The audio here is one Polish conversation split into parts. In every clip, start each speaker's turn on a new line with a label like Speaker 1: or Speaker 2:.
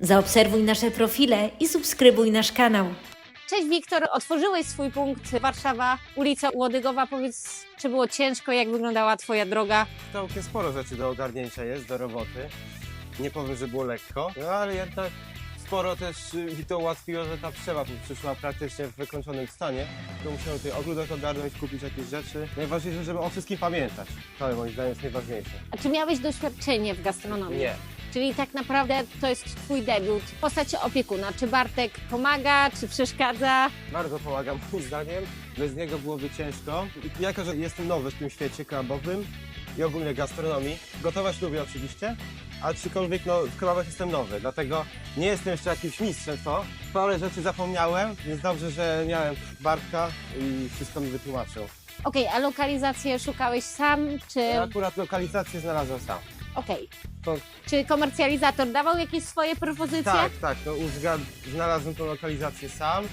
Speaker 1: Zaobserwuj nasze profile i subskrybuj nasz kanał.
Speaker 2: Cześć Wiktor, otworzyłeś swój punkt Warszawa, ulica Łodygowa. Powiedz, czy było ciężko, jak wyglądała Twoja droga?
Speaker 3: Całkiem sporo rzeczy do ogarnięcia jest, do roboty. Nie powiem, że było lekko, no ale jednak sporo też y, mi to ułatwiło, że ta przewa przyszła praktycznie w wykończonym stanie. To musiałem tutaj ogródek ogarnąć, kupić jakieś rzeczy. Najważniejsze, żeby o wszystkim pamiętać. To moim zdaniem jest najważniejsze.
Speaker 2: A czy miałeś doświadczenie w gastronomii?
Speaker 3: Nie.
Speaker 2: Czyli tak naprawdę to jest Twój debiut w postaci opiekuna. Czy Bartek pomaga, czy przeszkadza?
Speaker 3: Bardzo pomaga moim zdaniem. Bez niego byłoby ciężko. I Jako, że jestem nowy w tym świecie kebabowym i ogólnie gastronomii, gotować lubię oczywiście, aczkolwiek no, w kebabach jestem nowy, dlatego nie jestem jeszcze jakimś mistrzem to. Parę rzeczy zapomniałem, więc dobrze, że miałem Bartka i wszystko mi wytłumaczył.
Speaker 2: Okej, a lokalizację szukałeś sam, czy...
Speaker 3: Akurat lokalizację znalazłem sam.
Speaker 2: Okej. Czy komercjalizator dawał jakieś swoje propozycje?
Speaker 3: tak, tak, no, uzgad... znalazłem tą lokalizację sam.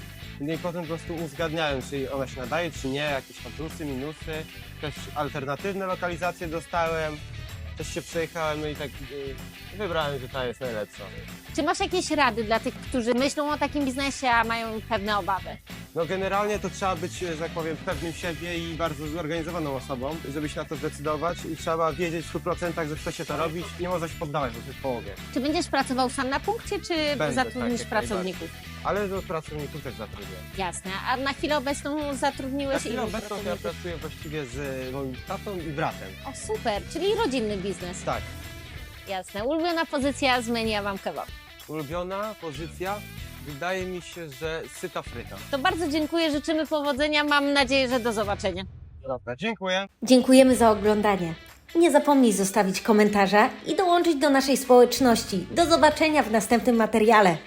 Speaker 3: No i potem po prostu uzgadniałem, czy ona się nadaje, czy nie, jakieś tam plusy, minusy. Też alternatywne lokalizacje dostałem. Też się przejechałem no i tak y, wybrałem, że ta jest najlepsza.
Speaker 2: Czy masz jakieś rady dla tych, którzy myślą o takim biznesie, a mają pewne obawy?
Speaker 3: No generalnie to trzeba być, że tak powiem, pewnym siebie i bardzo zorganizowaną osobą, żeby się na to zdecydować i trzeba wiedzieć w 100%, że chce się to robić i nie można się poddawać w połowie.
Speaker 2: Czy będziesz pracował sam na punkcie, czy
Speaker 3: Będę,
Speaker 2: zatrudnisz
Speaker 3: tak, jak
Speaker 2: pracowników?
Speaker 3: Ale do pracowników też zatrudniam.
Speaker 2: Jasne. A na chwilę obecną
Speaker 3: Na
Speaker 2: zatrudniłeś
Speaker 3: chwilę
Speaker 2: ilu
Speaker 3: obecną to ja
Speaker 2: pracowników?
Speaker 3: pracuję właściwie z moim tatą i bratem.
Speaker 2: O super, czyli rodzinny biznes.
Speaker 3: Tak.
Speaker 2: Jasne. Ulubiona pozycja z menu Wam Kebab.
Speaker 3: Ulubiona pozycja? Wydaje mi się, że syta fryta.
Speaker 2: To bardzo dziękuję, życzymy powodzenia. Mam nadzieję, że do zobaczenia.
Speaker 3: Dobra, dziękuję.
Speaker 1: Dziękujemy za oglądanie. Nie zapomnij zostawić komentarza i dołączyć do naszej społeczności. Do zobaczenia w następnym materiale.